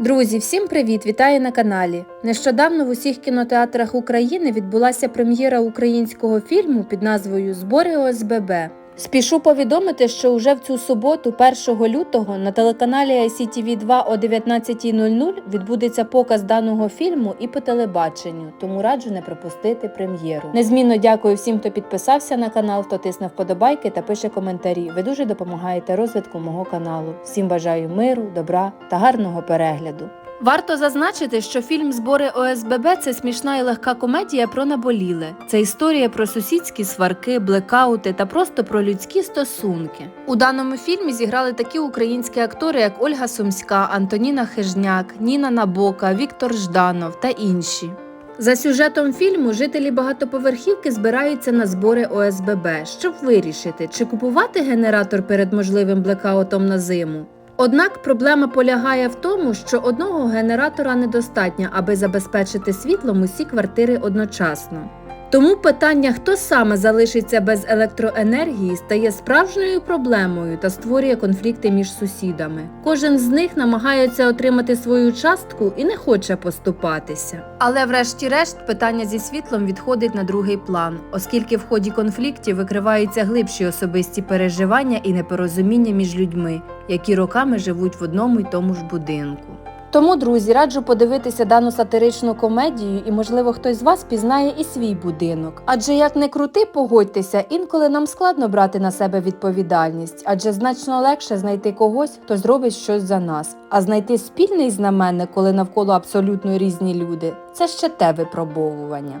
Друзі, всім привіт! Вітаю на каналі. Нещодавно в усіх кінотеатрах України відбулася прем'єра українського фільму під назвою Збори ОСББ. Спішу повідомити, що уже в цю суботу, 1 лютого, на телеканалі ICTV 2 о 19.00 відбудеться показ даного фільму і по телебаченню, тому раджу не пропустити прем'єру. Незмінно дякую всім, хто підписався на канал, хто тисне вподобайки та пише коментарі. Ви дуже допомагаєте розвитку мого каналу. Всім бажаю миру, добра та гарного перегляду. Варто зазначити, що фільм Збори ОСББ це смішна і легка комедія про наболіле. Це історія про сусідські сварки, блекаути та просто про людські стосунки. У даному фільмі зіграли такі українські актори, як Ольга Сумська, Антоніна Хижняк, Ніна Набока, Віктор Жданов та інші. За сюжетом фільму жителі багатоповерхівки збираються на збори ОСББ, щоб вирішити, чи купувати генератор перед можливим блекаутом на зиму. Однак проблема полягає в тому, що одного генератора недостатньо, аби забезпечити світлом усі квартири одночасно. Тому питання, хто саме залишиться без електроенергії, стає справжньою проблемою та створює конфлікти між сусідами. Кожен з них намагається отримати свою частку і не хоче поступатися. Але, врешті-решт, питання зі світлом відходить на другий план, оскільки в ході конфліктів викриваються глибші особисті переживання і непорозуміння між людьми, які роками живуть в одному й тому ж будинку. Тому, друзі, раджу подивитися дану сатиричну комедію, і, можливо, хтось з вас пізнає і свій будинок. Адже як не крути, погодьтеся, інколи нам складно брати на себе відповідальність, адже значно легше знайти когось, хто зробить щось за нас. А знайти спільний знаменник, коли навколо абсолютно різні люди, це ще те випробовування.